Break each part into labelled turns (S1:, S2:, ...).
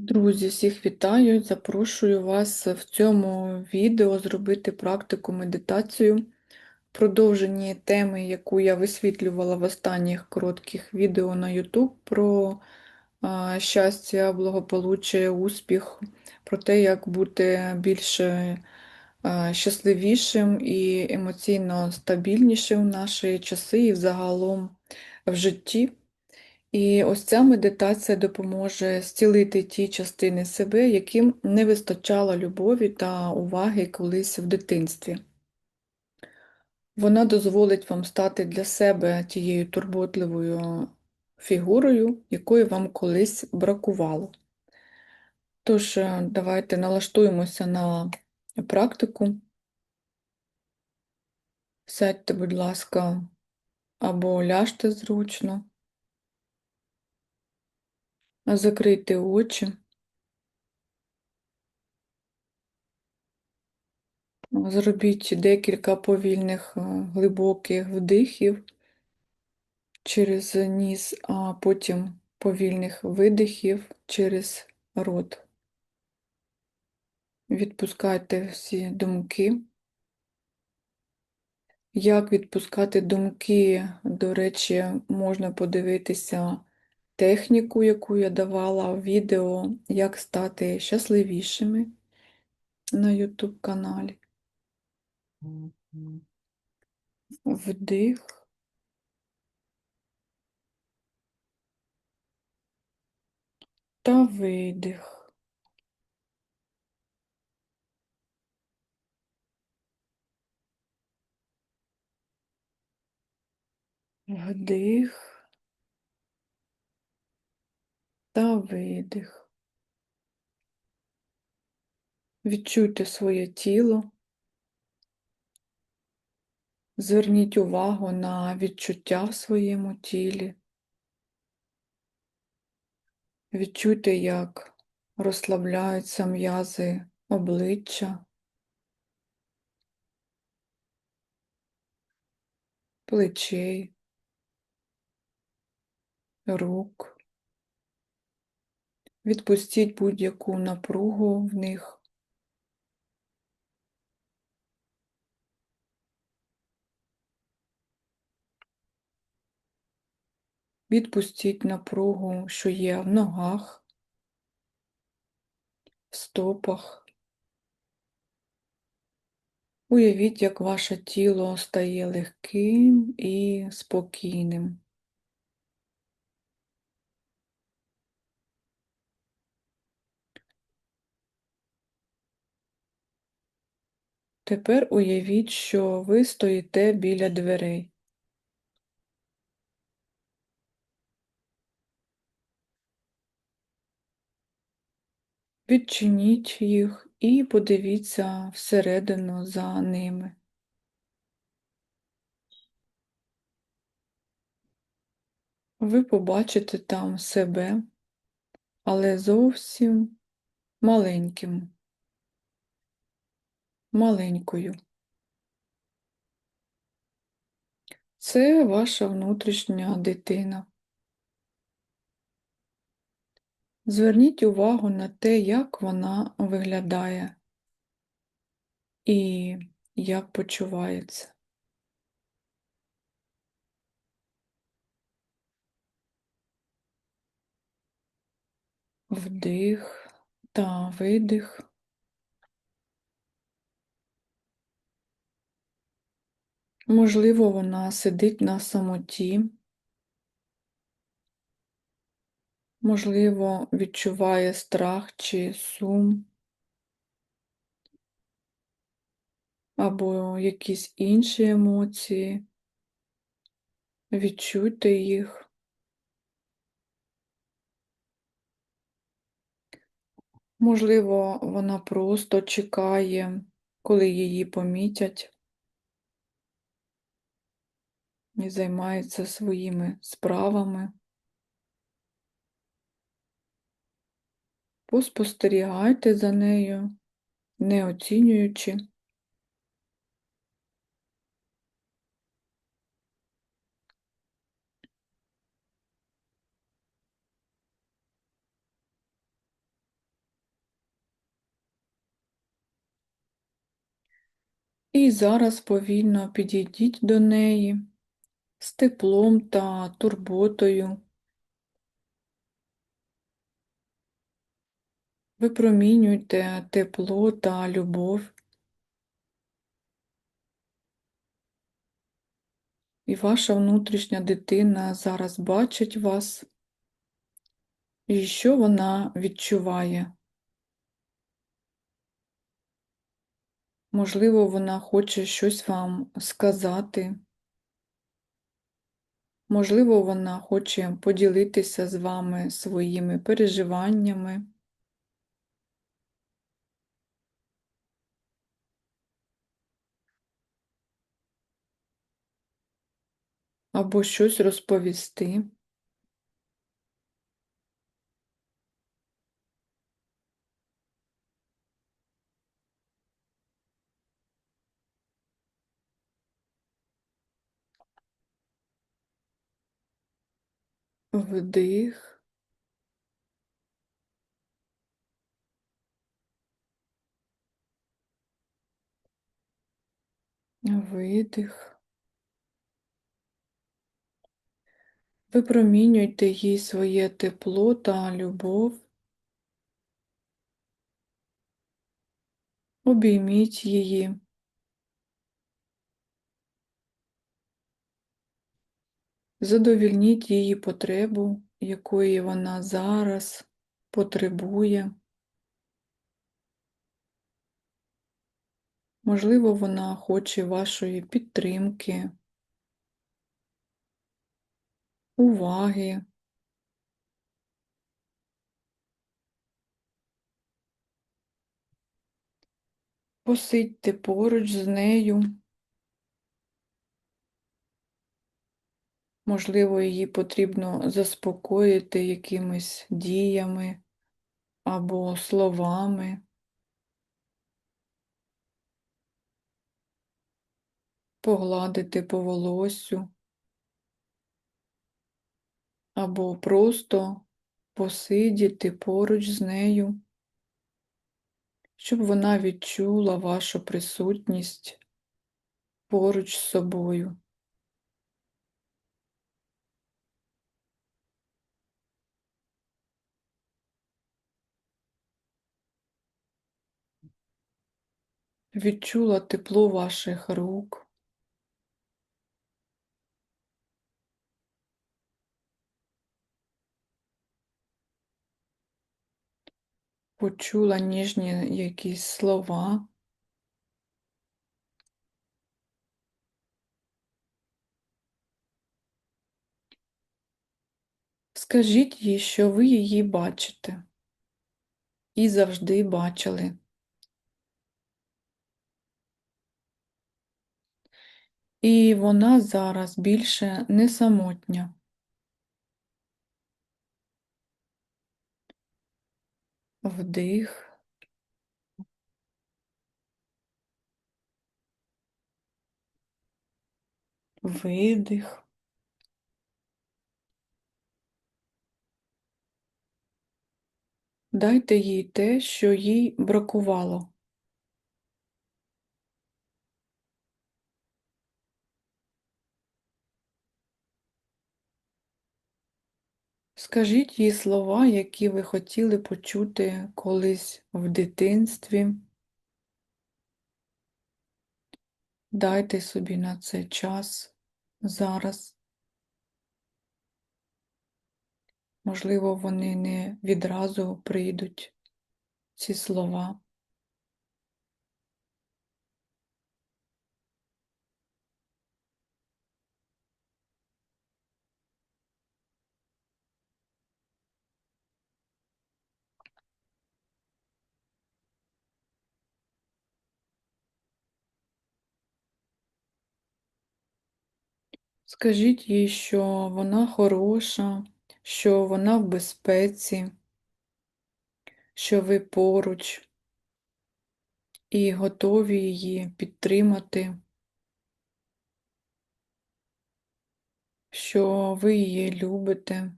S1: Друзі, всіх вітаю! Запрошую вас в цьому відео зробити практику медитацію в продовженні теми, яку я висвітлювала в останніх коротких відео на YouTube про щастя, благополуччя, успіх, про те, як бути більш а, щасливішим і емоційно стабільнішим в наші часи і взагалом в житті. І ось ця медитація допоможе зцілити ті частини себе, яким не вистачало любові та уваги колись в дитинстві. Вона дозволить вам стати для себе тією турботливою фігурою, якої вам колись бракувало. Тож, е, давайте налаштуємося на практику. Сядьте, будь ласка, або ляжте зручно. Закрийте очі. Зробіть декілька повільних е, глибоких вдихів через ніс, а потім повільних видихів через рот. Відпускайте всі думки. Як відпускати думки, до речі, можна подивитися техніку, яку я давала в відео, як стати щасливішими на YouTube каналі. Вдих. Та видих. Вдих та видих. Відчуйте своє тіло. Зверніть увагу на відчуття в своєму тілі. Відчуйте, як розслабляються м'язи обличчя, плечей, рук. Відпустіть будь-яку напругу в них. Відпустіть напругу, що є в ногах, в стопах. Уявіть, як ваше тіло стає легким і спокійним. Тепер уявіть, що ви стоїте біля дверей. Відчиніть їх і подивіться всередину за ними. Ви побачите там себе, але зовсім маленьким, маленькою. Це ваша внутрішня дитина. Зверніть увагу на те, як вона виглядає і як почувається. Вдих та видих. Можливо, вона сидить на самоті, можливо, відчуває страх чи сум, або якісь інші емоції. Відчуйте їх. Можливо, вона просто чекає, коли її помітять і займається своїми справами. Поспостерігайте за нею, не оцінюючи. І зараз повільно підійдіть до неї з теплом та турботою. Випромінюйте тепло та любов. І ваша внутрішня дитина зараз бачить вас, і що вона відчуває. Можливо, вона хоче щось вам сказати. Можливо, вона хоче поділитися з вами своїми переживаннями. Або щось розповісти. Вдих. Видих. Випромінюйте їй своє тепло та любов. Обійміть її. Задовільніть її потребу, якої вона зараз потребує. Можливо, вона хоче вашої підтримки, уваги. Посидьте поруч з нею. Можливо, її потрібно заспокоїти якимись діями або словами. Погладити по волосю або просто посидіти поруч з нею, щоб вона відчула вашу присутність поруч з собою. Відчула тепло ваших рук. Почула ніжні якісь слова. Скажіть їй, що ви її бачите і завжди бачили. І вона зараз більше не самотня. Вдих. Видих. Дайте їй те, що їй бракувало. Скажіть їй слова, які ви хотіли почути колись в дитинстві. Дайте собі на це час зараз. Можливо, вони не відразу прийдуть ці слова. Скажіть їй, що вона хороша, що вона в безпеці, що ви поруч і готові її підтримати, що ви її любите.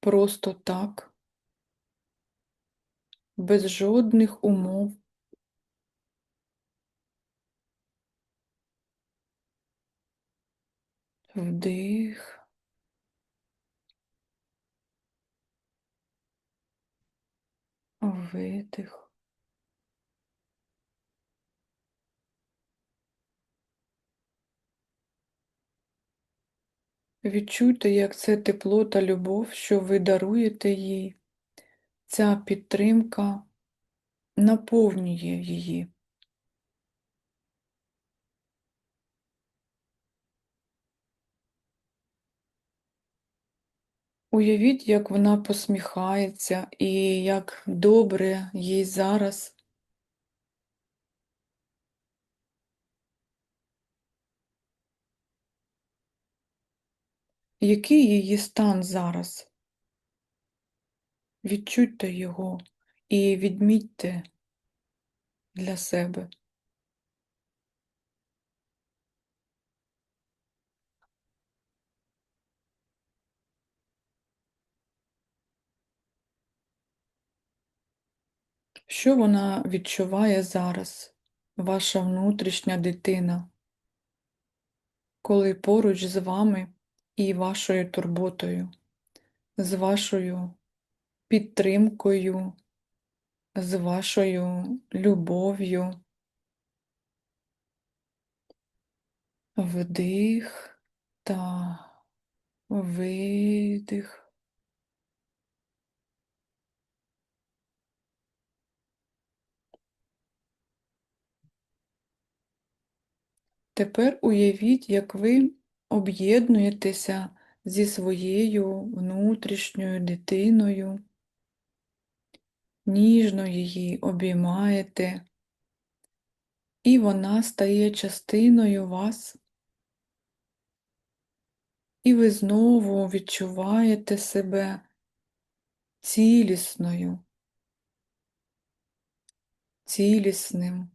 S1: Просто так, без жодних умов. Вдих. Видих. Відчуйте, як це тепло та любов, що ви даруєте їй, ця підтримка наповнює її. Уявіть, як вона посміхається і як добре їй зараз. Який її стан зараз? Відчуйте його і відмітьте для себе. Що вона відчуває зараз, ваша внутрішня дитина, коли поруч з вами і вашою турботою, з вашою підтримкою, з вашою любов'ю? Вдих та видих. Тепер уявіть, як ви об'єднуєтеся зі своєю внутрішньою дитиною, ніжно її обіймаєте, і вона стає частиною вас, і ви знову відчуваєте себе цілісною, цілісним.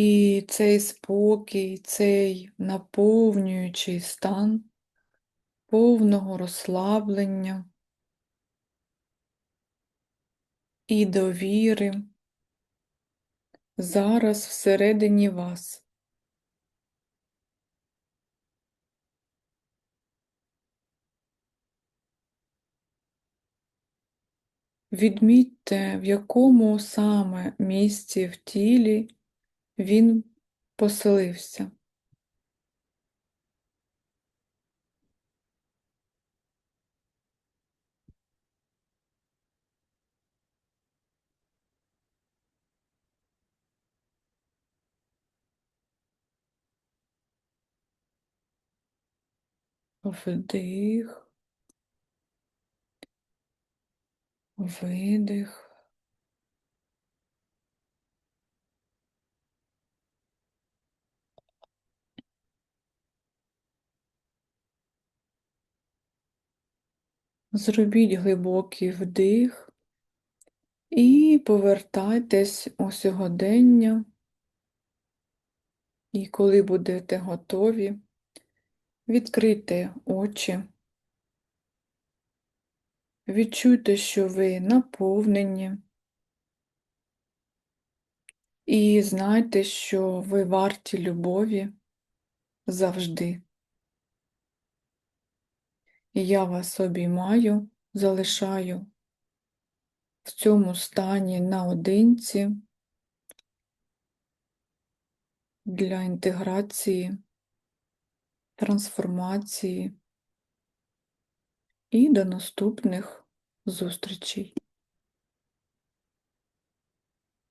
S1: І цей спокій, цей наповнюючий стан повного розслаблення і довіри зараз всередині вас. Відмітьте, в якому саме місці в тілі він поселився. Вдих, видих. Зробіть глибокий вдих і повертайтесь у сьогодення. І коли будете готові, відкрийте очі. Відчуйте, що ви наповнені. І знайте, що ви варті любові завжди. Я вас обіймаю, залишаю в цьому стані наодинці для інтеграції, трансформації і до наступних зустрічей.